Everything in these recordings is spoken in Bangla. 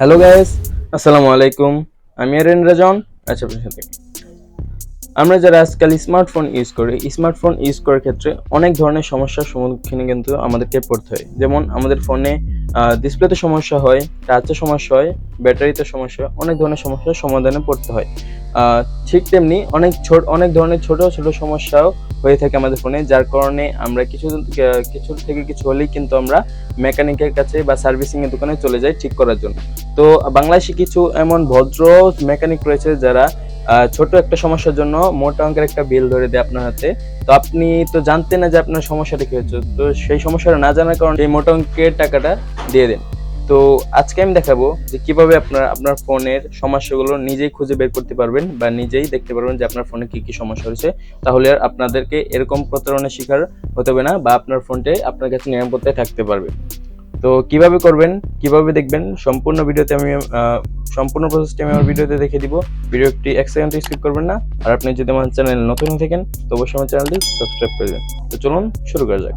হ্যালো গাইস আসসালামু আলাইকুম আমি আরেন রাজন আচ্ছা আপনার সাথে আমরা যারা আজকাল স্মার্টফোন ইউজ করি স্মার্টফোন ইউজ করার ক্ষেত্রে অনেক ধরনের সমস্যার সম্মুখীন কিন্তু আমাদেরকে পড়তে হয়। যেমন আমাদের ফোনে ডিসপ্লেতে সমস্যা হয় টাচে সমস্যা হয় ব্যাটারিতে সমস্যা হয়, অনেক ধরনের সমস্যার সমাধানে পড়তে হয়। ঠিক তেমনি অনেক ছোট, অনেক ধরনের ছোট ছোট সমস্যাও হয়ে থাকে আমাদের ফোনে যার কারণে আমরা কিছু কিছু থেকে কিছু হলেই কিন্তু আমরা মেকানিকের কাছে বা সার্ভিসিং এর দোকানে চলে যাই ঠিক করার জন্য। তো বাংলাদেশে কিছু এমন ভদ্র মেকানিক রয়েছে যারা ছোট একটা সমস্যার জন্য মোটা অঙ্কের একটা বিল ধরে দেয় আপনার হাতে। তো আপনি তো জানতেন না যে আপনার সমস্যাটা কি হচ্ছে। তো সেই সমস্যাটা না জানার কারণে এই মোটা অঙ্কের টাকাটা দিয়ে দেন। তো আজকে আমি দেখাবো যে কীভাবে আপনার আপনার ফোনের সমস্যাগুলো নিজেই খুঁজে বের করতে পারবেন বা নিজেই দেখতে পারবেন যে আপনার ফোনে কি কি সমস্যা হয়েছে। তাহলে আর আপনাদেরকে এরকম প্রতারণার শিকার হতে হবে না বা আপনার ফোনটাই আপনার কাছে নিরাপত্তায় থাকতে পারবে। তো কীভাবে করবেন, কীভাবে দেখবেন, সম্পূর্ণ ভিডিওতে আমি সম্পূর্ণ প্রসেসটি আমি আমার ভিডিওতে দেখে দিব। ভিডিওটি এক সেকেন্ড স্কিপ করবেন না। আর আপনি যদি আমার চ্যানেল নতুন থাকেন, তো অবশ্যই আমার চ্যানেলটি সাবস্ক্রাইব করে দেবেন। তো চলুন শুরু করা যাক।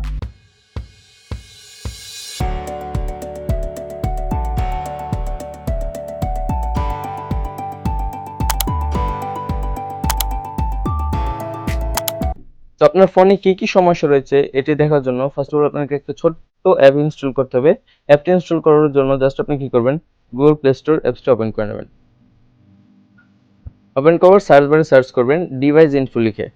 তো আপনার ফোনে কি কি সমস্যা রয়েছে, এটি দেখার জন্য ফার্স্ট অফ অল আপনাকে একটা ছোট্ট অ্যাপ ইনস্টল করতে হবে। অ্যাপটি ইনস্টল করার জন্য জাস্ট আপনি কি করবেন গুগল প্লে স্টোর অ্যাপসটা ওপেন করে নেবেন। ওপেন করার সার্চ বারে সার্চ করবেন ডিভাইস ইনফো লিখে।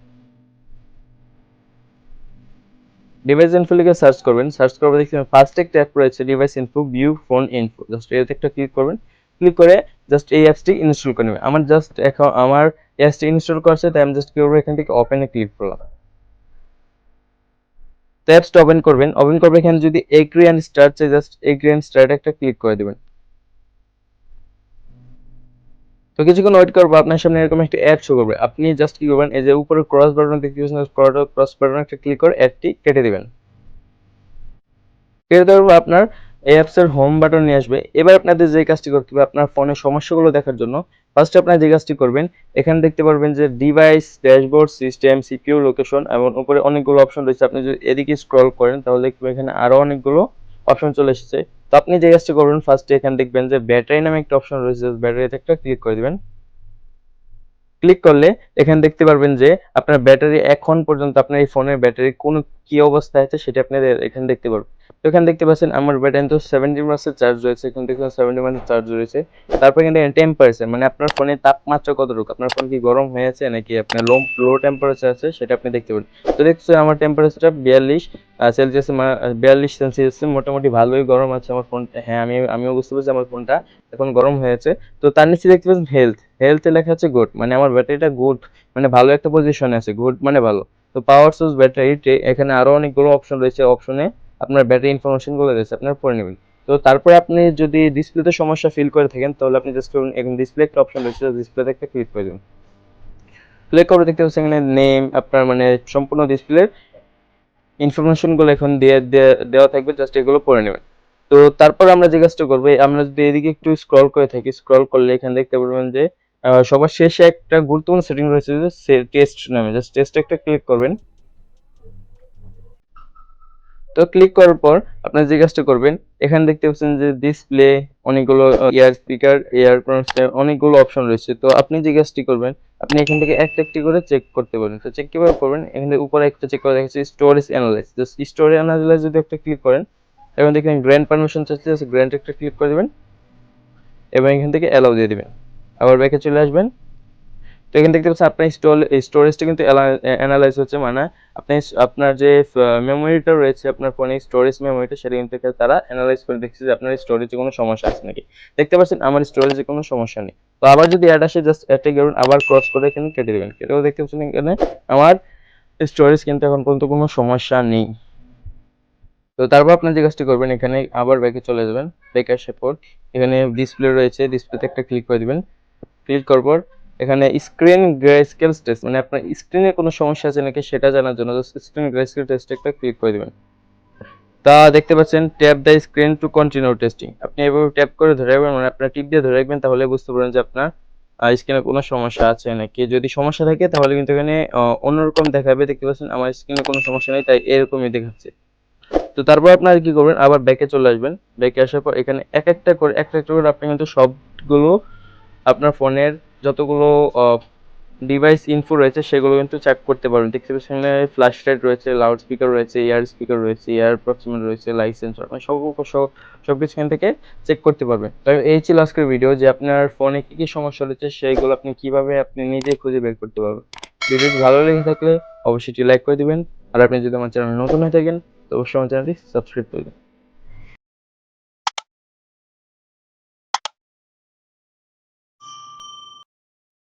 ডিভাইস ইনফো লিখে সার্চ করবেন। সার্চ করবে দেখবেন ফার্স্ট একটা অ্যাপ রয়েছে device info view phone info just এতে একটা ক্লিক করবেন। ক্লিক করে জাস্ট এই অ্যাপসটি ইনস্টল করে নেবেন। আমার জাস্ট এখন, আমার অ্যাপসটি ইনস্টল করছে, তাই আমি জাস্ট কি করব এখান থেকে ওপেনে ক্লিক করলাম। ট্যাবসটা ওপেন করবেন। ওপেন করবে এখানে যদি এগ্রি অ্যান্ড স্টার্ট চাই জাস্ট এগ্রি অ্যান্ড স্টার্ট একটা ক্লিক করে দিবেন। তো কিছুক্ষণ ওয়েট করব, আপনার সামনে এরকম একটা অ্যাড শো করবে। আপনি জাস্ট কি করবেন, এই যে উপরে ক্রস বাটন দেখতে পাচ্ছেন ক্রস বাটন একটা ক্লিক করে অ্যাডটি কেটে দেবেন। কেটে দেওয়ার পর আপনার এই অ্যাপসের হোম বাটন নিয়ে আসবে। এবার আপনাদের যে কাজটি করতে হবে, আপনার ফোনের সমস্যাগুলো দেখার জন্য ফার্স্টে আপনার যে কাজটি করবেন, এখানে দেখতে পারবেন যে device dashboard system CPU location এবং উপরে অনেকগুলো অপশন রয়েছে। আপনি যদি এদিকে স্ক্রল করেন, তাহলে দেখবেন এখানে আরও অনেকগুলো অপশন চলে এসেছে। তো আপনি যে কাজটি করবেন ফার্স্টে এখানে দেখবেন যে ব্যাটারি নামে একটা অপশন রয়েছে ব্যাটারিতে একটা ক্লিক করে দিবেন। ক্লিক করলে এখানে দেখতে পারবেন যে আপনার ব্যাটারি এখন পর্যন্ত আপনার এই ফোনের ব্যাটারি কোন কি অবস্থায় আছে সেটা আপনি এখানে দেখতে পারবেন তো এখানে দেখতে পাচ্ছেন আমার ব্যাটারি তো সেভেন্টি পার্সেন্ট চার্জ রয়েছে, এখানে দেখতে সেভেন্টি পার্সেন্ট চার্জ রয়েছে। তারপর এখানে টেম্পারেচার মানে আপনার ফোনের তাপমাত্রা কতটুকু? আপনার ফোন কি গরম হয়েছে নাকি আপনার লো লো টেম্পারেচার আছে সেটা আপনি দেখতে পারেন তো দেখছেন আমার টেম্পারেচারটা বিয়াল্লিশ সেলসিয়াস বিয়াল্লিশ সেলসিয়াস মোটামুটি ভালোই গরম আছে আমার ফোনটা হ্যাঁ আমি, আমিও বুঝতে পারছি আমার ফোনটা এখন গরম হয়েছে। তো তার নিচে দেখতে পাচ্ছেন হেলথ হেলথে লেখা আছে গুড মানে আমার ব্যাটারিটা গুড মানে ভালো একটা পজিশনে আছে গুড মানে ভালো। তো পাওয়ার সোর্স ব্যাটারি এখানে আরও অনেকগুলো অপশন রয়েছে। অপশনে আপনার ব্যাটারি ইনফরমেশনগুলো রয়েছে, আপনার পড়ে নেবেন। তো তারপরে আপনি যদি ডিসপ্লেতে সমস্যা ফিল করে থাকেন, তাহলে আপনি জাস্ট করুন, এখন ডিসপ্লে একটা অপশন রয়েছে ডিসপ্লেতে একটা ক্লিক করে দেবেন ক্লিক করে দেখতে পাচ্ছেন এখানে নেম আপনার মানে সম্পূর্ণ ডিসপ্লের ইনফরমেশনগুলো এখন দিয়ে দেওয়া থাকবে জাস্ট এগুলো পড়ে নেবেন। তো তারপর আমরা যে কাজটা করব, আমরা যদি এদিকে একটু স্ক্রল করে থাকি স্ক্রল করলে এখানে দেখতে পারবেন যে সবার শেষে একটা গুরুত্বপূর্ণ সেটিং রয়েছে যে টেস্ট নামে। জাস্ট টেস্ট একটা ক্লিক করবেন। তো ক্লিক করার পর আপনার যে কাজটা করবেন, এখানে দেখতে পাচ্ছেন যে ডিসপ্লে অনেকগুলো ইয়ার স্পিকার ইয়ার অনেকগুলো অপশন রয়েছে। তো আপনি যে কাজটি করবেন, আপনি এখান থেকে একটা একটি করে চেক করতে পারেন। তো চেক কীভাবে করবেন? এখান থেকে উপরে একটা চেক করে দেখাচ্ছে স্টোরেজ অ্যানালাইজ স্টোরেজ অ্যানালাইজ যদি একটা ক্লিক করেন, এবং দেখেন গ্র্যান্ড পারমিশন চাচ্ছে গ্র্যান্ড একটা ক্লিক করে দেবেন, এবং এখান থেকে অ্যালাউ দিয়ে দিবেন। আবার ব্যাকে চলে আসবেন। তো এখানে দেখতে পাচ্ছেন আপনার স্টোর স্টোরেজটা কিন্তু অ্যানালাইজ হচ্ছে মানে আপনি আপনার যে মেমোরিটা রয়েছে, আপনার ফোনে স্টোরেজ মেমোরিটা সেটা কিন্তু তারা অ্যানালাইজ করে দেখছে যে আপনার স্টোরেজে কোনো সমস্যা আছে নাকি। দেখতে পাচ্ছেন আমার স্টোরেজে কোনো সমস্যা নেই। তো আবার যদি অ্যাড আসে জাস্ট অ্যাডটা গেলেন, আবার ক্রস করে এখানে কেটে দেবেন। কেটেও দেখতে পাচ্ছেন এখানে আমার স্টোরেজ কিন্তু এখন পর্যন্ত কোনো সমস্যা নেই। তো তারপর আপনার যে কাজটি করবেন, এখানে আবার ব্যাকে চলে যাবেন। ব্যাকে আসার পর এখানে ডিসপ্লে রয়েছে ডিসপ্লেতে একটা ক্লিক করে দিবেন। ক্লিক পর এখানে স্ক্রিন গ্রেস্কেল টেস্ট মানে আপনার স্ক্রিনে কোনো সমস্যা আছে নাকি সেটা জানার জন্য স্ক্রিন গ্রেস্কেল টেস্ট একটা ক্লিক করে দিবেন। তা দেখতে পাচ্ছেন tap the screen to continue testing আপনি এভাবে ট্যাপ করে ধরে রাখবেন মানে আপনার টিপ দিয়ে ধরে রাখবেন, তাহলে বুঝতে পারবেন যে আপনার স্ক্রিনে কোনো সমস্যা আছে নাকি। যদি সমস্যা থাকে, তাহলে কিন্তু এখানে অন্যরকম দেখাবে। দেখতে পাচ্ছেন, আমার স্ক্রিনে কোনো সমস্যা নেই, তাই এরকমই দেখাচ্ছে। তো তারপর আপনারা কি করবেন, আবার ব্যাকে চলে আসবেন। ব্যাকে আসার পর এখানে এক একটা করে একটা একটা করে আপনি কিন্তু সবগুলো আপনার ফোনের যতগুলো ডিভাইস ইনফো রয়েছে, সেগুলো কিন্তু চেক করতে পারবেন। দেখতে পাচ্ছেন ফ্ল্যাশ লাইট রয়েছে লাউড স্পিকার রয়েছে ইয়ার স্পিকার রয়েছে ইয়ার প্রক্সিমেন্ট রয়েছে লাইসেন্স মানে সব সব কিছু এখান থেকে চেক করতে পারবেন। তো এই ছিল আজকের ভিডিও যে আপনার ফোনে কী কী সমস্যা রয়েছে সেইগুলো আপনি কীভাবে আপনি নিজে খুঁজে বের করতে পারবেন। ভিডিওটি ভালো লেগে থাকলে অবশ্যই লাইক করে দিবেন। আর আপনি যদি আমার চ্যানেল নতুন হয়ে থাকেন, তো অবশ্যই আমার চ্যানেলটি সাবস্ক্রাইব করে দিন